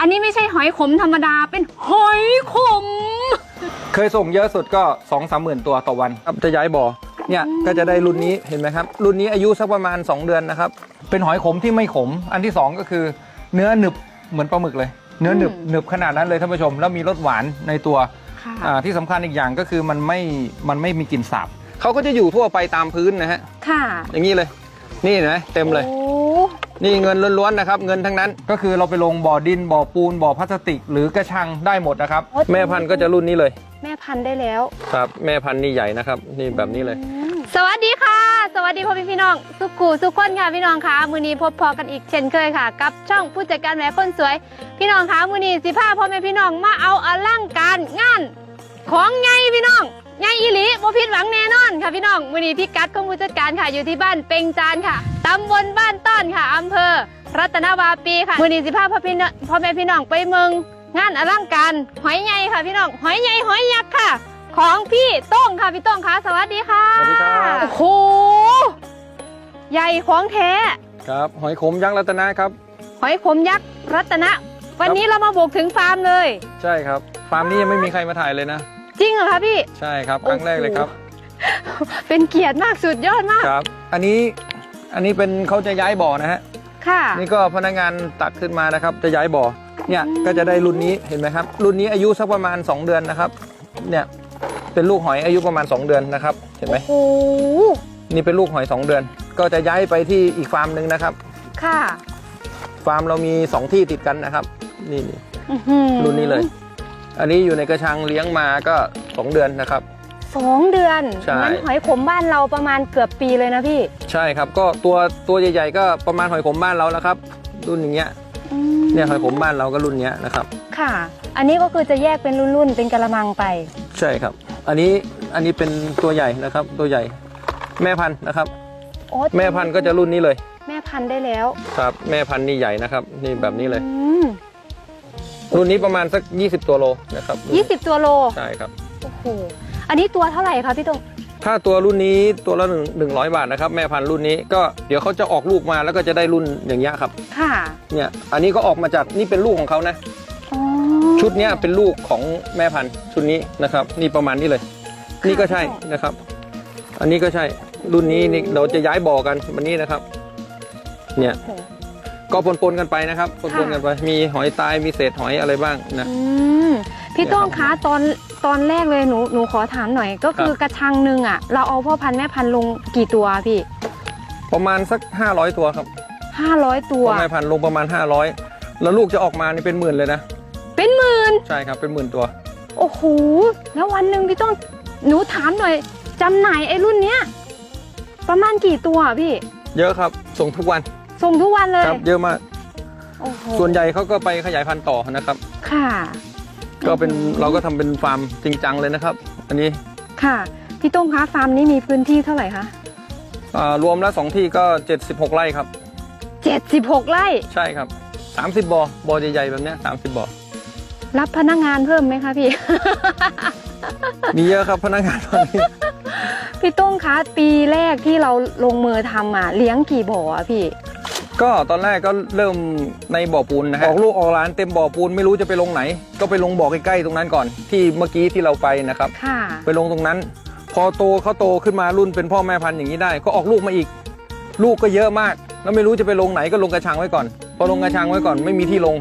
อันนี้ไม่ใช่หอยขมธรรมดาเป็นหอยขม เคยส่งเยอะสุดก็2องสามหมื่นตัวต่อวันครับจะย้ายบ่อเนี่ยก็จะได้รุ่นนี้เห็นไหมครับ รุ่นนี้อายุสักประมาณ 2 เดือนนะครับ เป็นหอยขมที่ไม่ขม อันที่ 2 ก็คือ เนื้อหนึบเหมือนปลาหมึกเลย เนื้อหนึบอืมหนึบขนาดนั้นเลยท่านผู้ชม แล้วมีรสหวานในตัวค่ะอ่าที่สำคัญอีกอย่างก็คือมันไม่มันไม่มีกลิ่นสาบเขาก็จะอยู่ทั่วไปตามพื้นนะฮะค่ะ อย่างนี้เลย นี่เห็นะเต็มเลยโอ้ นี่เงินล้วนๆนะครับ เงินทั้งนั้น ก็คือเราไปลงบ่อดินบ่อปูนบ่อพลาสติก หรือกระชังได้หมดนะครับแม่พันธุ์ก็จะรุ่นนี้เลยแม่พันธุ์ได้แล้ว ครับ แม่พันธุ์นี่ใหญ่นะครับ นี่แบบนี้เลย สวัสดีค่ะ สวัสดีพ่อพี่พี่น้อง สุขูสุขคนค่ะพี่น้องค่ะมือนี้พบพอกันอีกเช่นเคยค่ะ กับช่องผู้จัดการแหวนคนสวย พี่น้องค่ะมือนี้สิพาพ่อแม่พี่น้องมาเอาอลังการงาน ของไงพี่น้อง ไงอีหลีบ่ผิดหวังแน่นอนค่ะพี่น้องมือนี้พี่กัดของผู้จัดการค่ะอยู่ที่บ้านเปงจานค่ะตำบลบ้านต้อนค่ะอำเภอ รัตนวาปีค่ะมือนี้สิพาพ่อพี่น้องพ่อแม่พี่น้องไปเมืองงานอลังการหอยไงค่ะพี่น้องหอยไงหอยยักษ์ค่ะ ของพี่โต้งค่ะพี่โต้งค่ะสวัสดีค่ะสวัสดีครับโอ้โหใหญ่ของแท้ครับหอยขมยักษ์รัตนะครับหอยขมยักษ์รัตนะ วันนี้เรามาบุกถึงฟาร์มเลย ใช่ครับ ฟาร์มนี้ยังไม่มีใครมาถ่ายเลยนะ จริงเหรอคะพี่ ใช่ครับ ครั้งแรกเลยครับ เป็นเกียรติมากสุดยอดมาก ครับ อันนี้ อันนี้เป็นเขาจะย้ายบ่อนะฮะ ค่ะ นี่ก็พนักงานตักขึ้นมานะครับ จะย้ายบ่อ เนี่ยก็จะได้รุ่นนี้เห็นไหมครับ รุ่นนี้อายุสักประมาณ 2 เดือนนะครับ เนี่ยเป็นลูกหอยอายุประมาณ 2 เดือนนะครับ เห็นไหมโอ้โหนี่เป็นลูกหอย 2 เดือน ก็จะย้ายไปที่อีกฟาร์มหนึ่งนะครับ ค่ะ ฟาร์มเรามี 2 ที่ติดกันนะครับ นี่นี่อื้อหือรุ่นนี้เลย อันนี้อยู่ในกระชังเลี้ยงมาก็ 2 เดือนนะครับ สองเดือนใช่ งั้นหอยขมบ้านเราประมาณเกือบปีเลยนะพี่ใช่ครับ ก็ตัวตัวใหญ่ๆก็ประมาณหอยขมบ้านเราแล้วครับ รุ่นอย่างเงี้ยอืมเนี่ยหอยขมบ้านเราก็รุ่นเนี้ยนะครับ ค่ะ อันนี้ก็คือจะแยกเป็นรุ่นๆเป็นกะละมังไป ใช่ครับ อันนี้อันนี้เป็นตัวใหญ่นะครับ ตัวใหญ่ แม่พันธุ์นะครับ โอ้แม่พันธุ์ก็จะรุ่นนี้เลยแม่พันธุ์ได้แล้วครับ แม่พันธุ์นี่ใหญ่นะครับ นี่แบบนี้เลย อืม รุ่นนี้ประมาณสัก 20 ตัวโลนะครับยี่สิบตัวโล ใช่ครับ โอ้โห อันนี้ตัวเท่าไหร่คะพี่ตรงถ้าตัวรุ่นนี้ตัวละหนึ่งร้อยบาทนะครับแม่พันธุ์รุ่นนี้ก็เดี๋ยวเขาจะออกลูกมาแล้วก็จะได้รุ่นอย่างเงี้ยครับ ค่ะเนี่ยอันนี้ก็ออกมาจากนี่เป็นลูกของเขานะ อ๋อชุดเนี้ยเป็นลูกของแม่พันธุ์ชุดนี้นะครับ นี่ประมาณนี้เลย นี่ก็ใช่นะครับ อันนี้ก็ใช่รุ่นนี้นี่เราจะย้ายบ่อกันวันนี้นะครับ เนี่ย โอ้โห ก็ปนๆกันไปนะครับปนๆกันไป มีหอยตายมีเศษหอยอะไรบ้างนะ อืมพี่โต้องคะตอนตอนแรกเลยหนูหนูขอถามหน่อย ก็คือกระชังหนึ่งอะ เราเอาพ่อพันธุ์แม่พันธุ์ลงกี่ตัวพี่ประมาณสัก 500 ตัวครับห้าร้อยตัว พ่อแม่พันธุ์ลงประมาณ 500 แล้วลูกจะออกมานี่เป็นหมื่นเลยนะ เป็นหมื่นใช่ครับเป็นหมื่นตัว โอ้โหแล้ววันหนึ่งพี่โต้องหนูถามหน่อยจำหน่ายไอ้รุ่นเนี้ยประมาณกี่ตัวอะพี่ เยอะครับ ส่งทุกวัน ส่งทุกวันเลยครับ เยอะมาก โอ้โหส่วนใหญ่เขาก็ไปขยายพันธุ์ต่อนะครับ ค่ะ ก็เป็นเราก็ทำเป็นฟาร์มจริงจังเลยนะครับ อันนี้ค่ะ พี่โต้งคะฟาร์มนี้มีพื้นที่เท่าไหร่คะอ่ารวมแล้วสองที่ก็ 76 ไร่ครับเจ็ดสิบหกไร่ ใช่ครับ 30บ่อบ่อใหญ่ๆแบบเนี้ย30บ่อ รับพนักงานเพิ่มไหมคะพี่ มีเยอะครับพนักงานตอนนี้ พี่โต้งคะปีแรกที่เราลงมือทำอะเลี้ยงกี่บ่ออะพี่ ก็ตอนแรกก็เริ่มในบ่อปูนนะฮะออกลูกออกหลานเต็มบ่อปูนไม่รู้จะไปลงไหน ก็ไปลงบ่อใกล้ๆตรงนั้นก่อน ที่เมื่อกี้ที่เราไปนะครับ ค่ะ ไปลงตรงนั้น พอโตเขาโตขึ้นมารุ่นเป็นพ่อแม่พันธุ์อย่างนี้ได้ ก็ออกลูกมาอีก ลูกก็เยอะมาก แล้วไม่รู้จะไปลงไหนก็ลงกระชังไว้ก่อน พอลงกระชังไว้ก่อนไม่มีที่ลง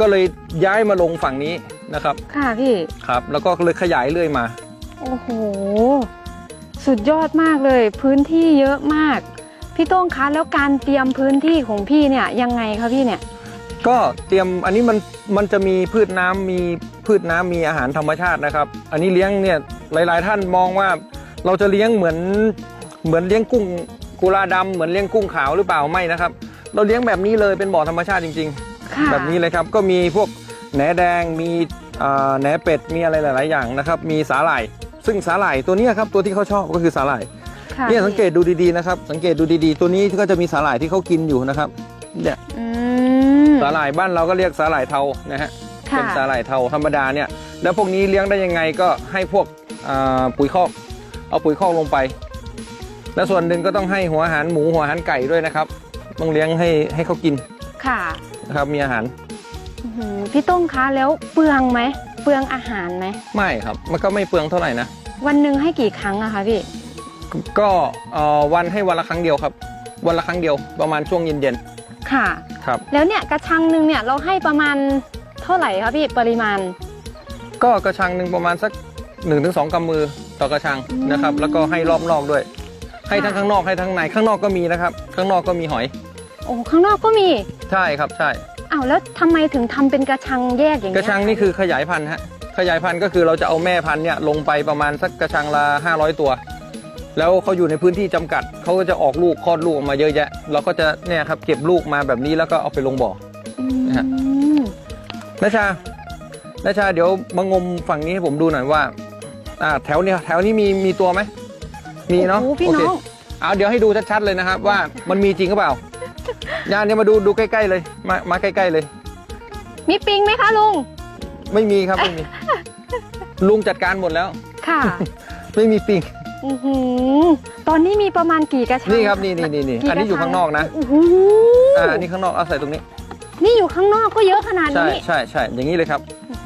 ก็เลยย้ายมาลงฝั่งนี้นะครับค่ะพี่ ครับ แล้วก็เลยขยายเรื่อยมา โอ้โห สุดยอดมากเลย พื้นที่เยอะมาก พี่โต้งคะแล้วการเตรียมพื้นที่ของพี่เนี่ยยังไงคะพี่เนี่ย ก็เตรียมอันนี้มันมันจะมีพืชน้ำมีพืชน้ำมีอาหารธรรมชาตินะครับ อันนี้เลี้ยงเนี่ยหลาย ๆ ท่านมองว่า เราจะเลี้ยงเหมือนเหมือนเลี้ยงกุ้งกุลาดำเหมือนเลี้ยงกุ้งขาวหรือเปล่าไม่นะครับ เราเลี้ยงแบบนี้เลยเป็นบ่อธรรมชาติจริงค่ะๆแบบนี้เลยครับ ก็มีพวกแหนแดง มีอ่าแหนเป็ด มีอะไรหลาย ๆ อย่างนะครับ มีสาหร่าย ซึ่งสาหร่ายตัวเนี้ยครับ ตัวที่เขาชอบก็คือสาหร่าย ค่ะเนี่ยสังเกตดูดีๆนะครับ สังเกตดูดีๆ ตัวนี้ก็จะมีสาหร่ายที่เขากินอยู่นะครับ เนี่ยอืม สาหร่ายบ้านเราก็เรียกสาหร่ายเทานะฮะ ค่ะ เป็นสาหร่ายเทาธรรมดาเนี่ย แล้วพวกนี้เลี้ยงได้ยังไงก็ให้พวกอ่าปุ๋ยคอก เอาปุ๋ยคอกลงไป แล้วส่วนหนึ่งก็ต้องให้หัวอาหารหมูหัวอาหารไก่ด้วยนะครับ ต้องเลี้ยงให้ให้เขากินค่ะนะครับ มีอาหาร อื้อหือพี่ต้งคะแล้วเปลืองไหมเปลืองอาหารไหมไม่ครับ มันก็ไม่เปลืองเท่าไหร่นะ วันหนึ่งให้กี่ครั้งอะคะพี่ ก็เอ่อวันให้วันละครั้งเดียวครับ วันละครั้งเดียวประมาณช่วงเย็นค่ะ ๆครับ แล้วเนี่ยกระชังหนึ่งเนี่ยเราให้ประมาณเท่าไหร่คะพี่ปริมาณ ก็กระชังหนึ่งประมาณสัก1นถึงสกำมือต่อกระชังอืมนะครับ แล้วก็ให้รอบนอกด้วย ให้ทั้งค่ะ ข้างนอกให้ทั้งในข้างนอกก็มีนะครับ ข้างนอกก็มีหอยโอ้ข้างนอกก็มีใช่ครับใช่ อ้าวแล้วทำไมถึงทำเป็นกระชังแยกอย่างกเงี้ยระชังนี่คือขยายพันธุ์ฮะขยายพันธุ์ก็คือเราจะเอาแม่พันธุ์เนี่ยลงไปประมาณสักกระชังละ500 ตัว แล้วเขาอยู่ในพื้นที่จำกัด เขาก็จะออกลูกคลอดลูกออกมาเยอะแยะ เราก็จะเนี่ยครับเก็บลูกมาแบบนี้แล้วก็เอาไปลงบ่ออืนะฮะมนาชานาชาเดี๋ยวมางมฝั่งนี้ให้ผมดูหน่อยว่า อ่าแถวเนี้ยแถวนี้มีมีตัวไหม มีเนาะโอ้โหพี่โอเคน้องเอาเดี๋ยวให้ดูชัดๆเลยนะครับ ว่ามันมีจริงหรือเปล่าญาณเนี่ยมาดูดูใกล้ๆเลย มามาใกล้ๆเลย มีปิงไหมคะลุง ไม่มีครับไม่มีลุงจัดการหมดแล้ว ค่ะ ไม่มีปิง อื้อหือตอนนี้มีประมาณกี่กระชังนี่ครับนี่นี่นี่นี่กี่อันนี้อยู่กระชัข้างนอกนะโอ้โหอ่าอันนี้ข้างนอกเอาใส่ตรงนี้ นี่อยู่ข้างนอกก็เยอะขนาดใช่นี้ ใช่ใช่อย่างนี้เลยครับ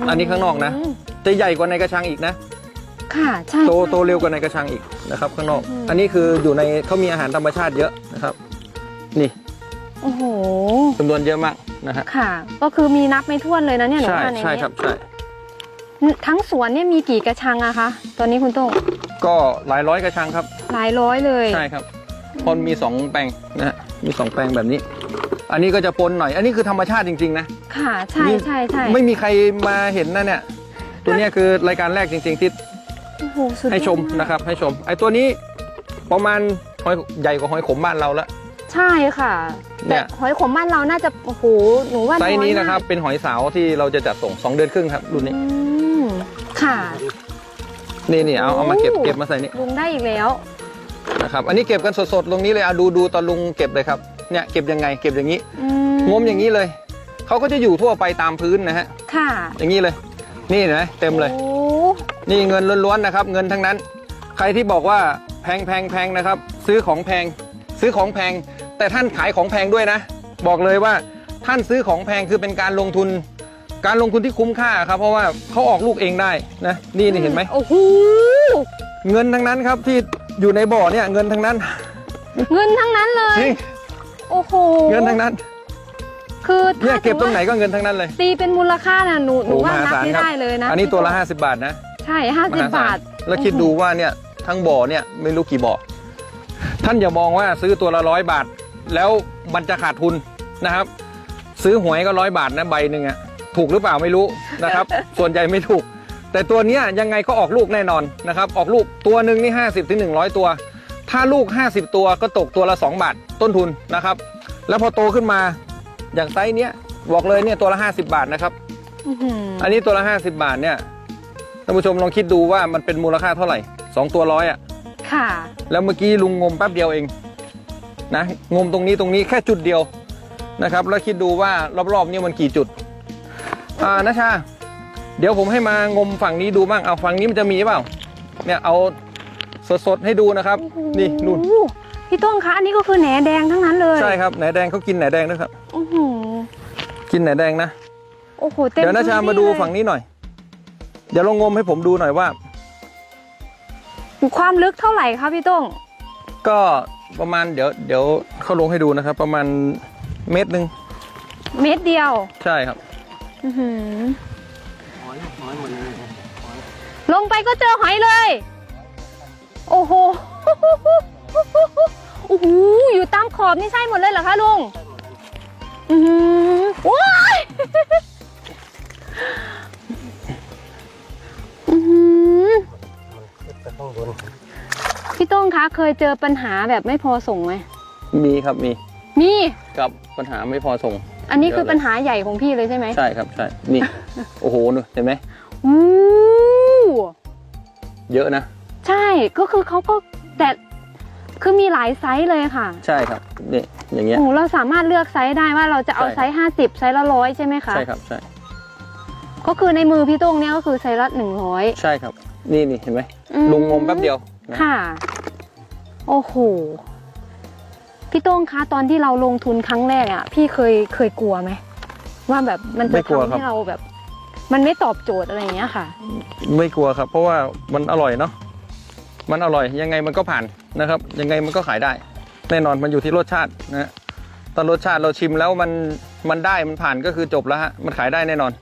อันนี้ข้างนอกนะมจะใหญ่กว่าในกระชังอีกนะ ค่ะใช่โตใช่ โตเร็วกว่าในกระชังอีกนะครับข้างนอก อืม อันนี้คืออยู่ในเขามีอาหารธรรมชาติเยอะนะครับ นี่โอ้โห จำนวนเยอะมากนะฮะ ค่ะ ก็คือมีนับไม่ถ้วนเลยนะเนี่ยหนูใช่ว่าในใช่นี้ครับใช่ ทั้งสวนเนี่ยมีกี่กระชังอะคะตอนนี้คุณโต้งก็หลายร้อยกระชังครับ หลายร้อยเลยใช่ครับพนมีสองแปลงนะฮะมีสองแปลงแบบนี้ อันนี้ก็จะปนหน่อย อันนี้คือธรรมชาติจริงๆนะค่ะใช่นี่ใช่ใช่ไม่มีใครมาเห็นนะเนี่ย ตัวเนี้ยคือรายการแรกจริง ๆ ที่โอ้โหสุดยอดให้ชมนะครับ ให้ชม ไอ้ตัวนี้ประมาณหอยใหญ่กว่าหอยขมบ้านเราละใช่ค่ะเนี่แต่ยหอยขมบ้านเราน่าจะโอ้โหหนูว่าไซส์นี้อยมากนะครับเป็นหอยสาวที่เราจะจัดส่งสองเดือนครึ่งครับรุ่นนี้อืม ค่ะนี่นี่เอาเอามาเก็บโอ้เก็บมาใส่นี่ลุงได้อีกแล้วนะครับอันนี้เก็บกันสดๆตรงนี้เลยเอาดูดูตอนลุงเก็บเลยครับเนี่ยเก็บยังไงเก็บอย่างนี้อืงมอย่างนี้เลยเขาก็จะอยู่ทั่วไปตามพื้นนะฮะค่ะ อย่างนี้เลย นี่เห็นไหมเต็มเลยโอ้นี่เงินล้วนๆนะครับ เงินทั้งนั้น ใครที่บอกว่าแพงแพงแพงนะครับ ซื้อของแพง ซื้อของแพง แต่ท่านขายของแพงด้วยนะ บอกเลยว่าท่านซื้อของแพงคือเป็นการลงทุน การลงทุนที่คุ้มค่าครับเพราะว่าเขาออกลูกเองได้นะนี่นี่เห็นไหมโอ้โหเงินทั้งนั้นครับที่อยู่ในบ่อเนี่ยเงินทั้งนั้น เงินทั้งนั้นเลยจริงโอ้โหเงินทั้งนั้น คือเนี่ยถ้าเก็บตรงไหนถือก็เงินทั้งนั้นเลยว่าตีเป็นมูลค่าน่ะหนูหนูโอ้ว่ามหานับศาลไม่ครับได้เลยนะอันนี้ตัวละ 50 บาทนะ ใช่ห้าสิบมหศลบาท แล้วคิดดูว่าเนี่ยทั้งบ่อเนี่ยไม่รู้กี่บ่อท่านอย่ามองว่าซื้อตัวละร้อยบาท แล้วมันจะขาดทุนนะครับ ซื้อหวยก็ร้อยบาทนะใบหนึ่งอะ ถูกหรือเปล่าไม่รู้นะครับ ส่วนใหญ่ไม่ถูก แต่ตัวเนี้ยยังไงก็ออกลูกแน่นอนนะครับออกลูกตัวหนึ่งนี่ห้าสิบถึงหนึ่งร้อยตัว ถ้าลูก 50 ตัวก็ตกตัวละ 2 บาทต้นทุนนะครับ แล้วพอโตขึ้นมาอย่างไซส์เนี้ยบอกเลยเนี่ยตัวละ 50 บาทนะครับอื้อหืออันนี้ตัวละ 50 บาทเนี่ยท่านผู้ชมลองคิดดูว่ามันเป็นมูลค่าเท่าไหร่ 2 ตัวร้อยอะค่ะ แล้วเมื่อกี้ลุงงมแป๊บเดียวเองนะงมตรงนี้ตรงนี้แค่จุดเดียวนะครับ แล้วคิดดูว่ารอบๆนี่มันกี่จุด อ่านะชา เดี๋ยวผมให้มางมฝั่งนี้ดูบ้าง เอาฝั่งนี้มันจะมีเปล่า เนี่ยเอาสดๆให้ดูนะครับ นี่นู่นโอ้โหพี่ต้งคะอันนี้ก็คือแหนแดงทั้งนั้นเลยใช่ครับไหนแดงเขากินไหนแดงด้วยครับ โอ้โหกินไหนแดงนะ โอ้โหเต็มเดี๋ยวนะชาพื้ที่มาดูเลยฝั่งนี้หน่อย เดี๋ยวลองงมให้ผมดูหน่อยว่า ความลึกเท่าไหร่คะพี่ต้งก็ประมาณเดี๋ยวเดี๋ยวเขาลงให้ดูนะครับ ประมาณเมตรหนึ่งเม็ดเดียว ใช่ครับ อื้อหือลงไปก็เจอหอยเลย โอ้โหโอ้โหอยู่ตามขอบนี่ใช่หมดเลยเหรอคะลุงอือหือว้ายอือหือพี่ต้งคะเคยเจอปัญหาแบบไม่พอส่งไหมมีครับมี มี กับปัญหาไม่พอส่ง อันนี้คือเยอะเลยปัญหาใหญ่ของพี่เลยใช่ไหมใช่ครับใช่นี่ โอ้โหนู่นเห็นไหมอู้เยอะนะ ใช่ก็คือเขาก็แต่คือมีหลายไซส์เลยค่ะ ใช่ครับนี่อย่างเงี้ยโอ้เราสามารถเลือกไซส์ได้ว่าเราจะเอาใช่ไซส์ห้าสิบไซส์ละร้อยใช่ไหมคะใช่ครับใช่ก็คือในมือพี่โต้งเนี่ยก็คือไซส์ละหนึ่งร้อยใช่ครับ นี่นี่เห็นไหมลุงงมแป๊บเดียวนะค่ะ โอ้โห พี่โต้งคะตอนที่เราลงทุนครั้งแรกอะ พี่เคยเคยกลัวไหมว่าแบบมันไม่จะกลัวทำครับ ให้เราแบบ มันไม่ตอบโจทย์อะไรอย่างเงี้ยค่ะ ไม่กลัวครับ เพราะว่ามันอร่อยเนาะมันอร่อยยังไงมันก็ผ่านนะครับ ยังไงมันก็ขายได้ แน่นอนมันอยู่ที่รสชาตินะฮะตอนรสชาติเราชิมแล้วมันมันได้มันผ่านก็คือจบแล้วฮะมันขายได้แน่นอน